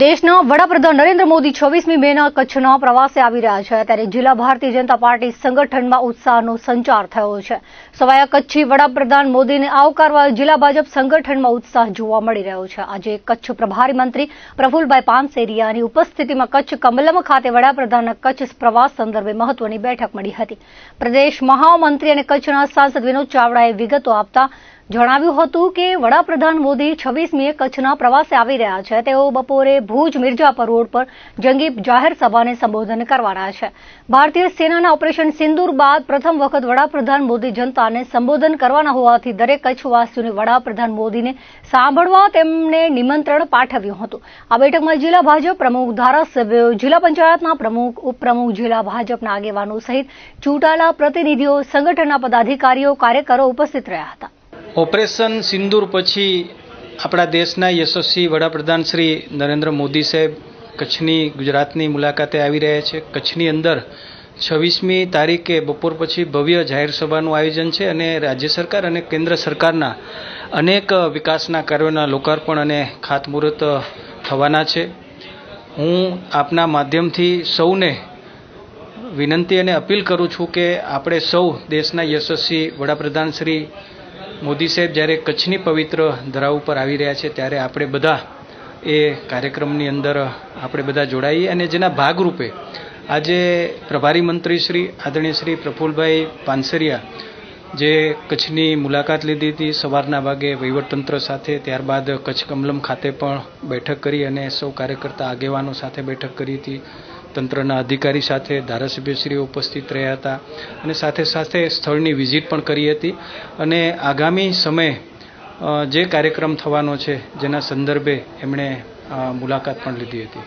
દેશના વડાપ્રધાન નરેન્દ્ર મોદી છવ્વીસમી મેના કચ્છના પ્રવાસે આવી રહ્યા છે. ત્યારે જિલ્લા ભારતીય જનતા પાર્ટી સંગઠનમાં ઉત્સાહનો સંચાર થયો છે. સવાયા કચ્છી વડાપ્રધાન મોદીને આવકારવા જિલ્લા ભાજપ સંગઠનમાં ઉત્સાહ જોવા મળી રહ્યો છે. આજે કચ્છ પ્રભારી મંત્રી પ્રફુલભાઈ પાનસેરિયાની ઉપસ્થિતિમાં કચ્છ કમલમ ખાતે વડાપ્રધાનના કચ્છ પ્રવાસ સંદર્ભે મહત્વની બેઠક મળી હતી. પ્રદેશ મહામંત્રી અને કચ્છના સાંસદ વિનોદ ચાવડાએ વિગતો આપતા જણાવ્યું હતું કે વડાપ્રધાન મોદી છવ્વીસમીએ કચ્છના પ્રવાસે આવી રહ્યા છે. તેઓ બપોરે ભુજ મિર્જાપર રોડ પર જંગી જાહેર સભાને સંબોધન કરવાના છે. ભારતીય સેનાના ઓપરેશન સિંદૂર બાદ પ્રથમ વખત વડાપ્રધાન મોદી જનતાને સંબોધન કરવાના હોવાથી દરેક કચ્છવાસીઓને વડાપ્રધાન મોદીને સાંભળવા તેમને નિમંત્રણ પાઠવ્યું હતું. આ બેઠકમાં જિલ્લા ભાજપ પ્રમુખ, ધારાસભ્યો, જિલ્લા પંચાયતના પ્રમુખ, ઉપપ્રમુખ, જિલ્લા ભાજપના આગેવાનો સહિત ચૂંટાયેલા પ્રતિનિધિઓ, સંગઠનના પદાધિકારીઓ, કાર્યકરો ઉપસ્થિત રહ્યા હતા. ઓપરેશન સિંદૂર પછી આપણા દેશના યશસ્વી વડાપ્રધાન શ્રી નરેન્દ્ર મોદી સાહેબ કચ્છની, ગુજરાતની મુલાકાતે આવી રહ્યા છે. કચ્છની અંદર છવ્વીસમી તારીખે બપોર પછી ભવ્ય જાહેર સભાનું આયોજન છે અને રાજ્ય સરકાર અને કેન્દ્ર સરકારના અનેક વિકાસના કાર્યોના લોકાર્પણ અને ખાતમુહૂર્ત થવાના છે. હું આપના માધ્યમથી સૌને વિનંતી અને અપીલ કરું છું કે આપણે સૌ દેશના યશસ્વી વડાપ્રધાન શ્રી મોદી સાહેબ જ્યારે કચ્છની પવિત્ર ધરા ઉપર આવી રહ્યા છે, ત્યારે આપણે બધા એ કાર્યક્રમની અંદર આપણે બધા જોડાઈએ અને જેના ભાગરૂપે આજે પ્રભારી મંત્રી શ્રી, આદરણીય શ્રી પ્રફુલભાઈ પાનસરિયા જે કચ્છની મુલાકાત લીધી હતી, સવારના ભાગે વહીવટતંત્ર સાથે, ત્યારબાદ કચ્છ કમલમ ખાતે પણ બેઠક કરી અને સૌ કાર્યકર્તા આગેવાનો સાથે બેઠક કરી હતી. તંત્રના અધિકારી સાથે ધારાસભ્યશ્રીઓ ઉપસ્થિત રહ્યા હતા અને સાથે સાથે સ્થળની વિઝિટ પણ કરી હતી. અને આગામી સમયે જે કાર્યક્રમ થવાનો છે, જેના સંદર્ભે એમણે મુલાકાત પણ લીધી હતી.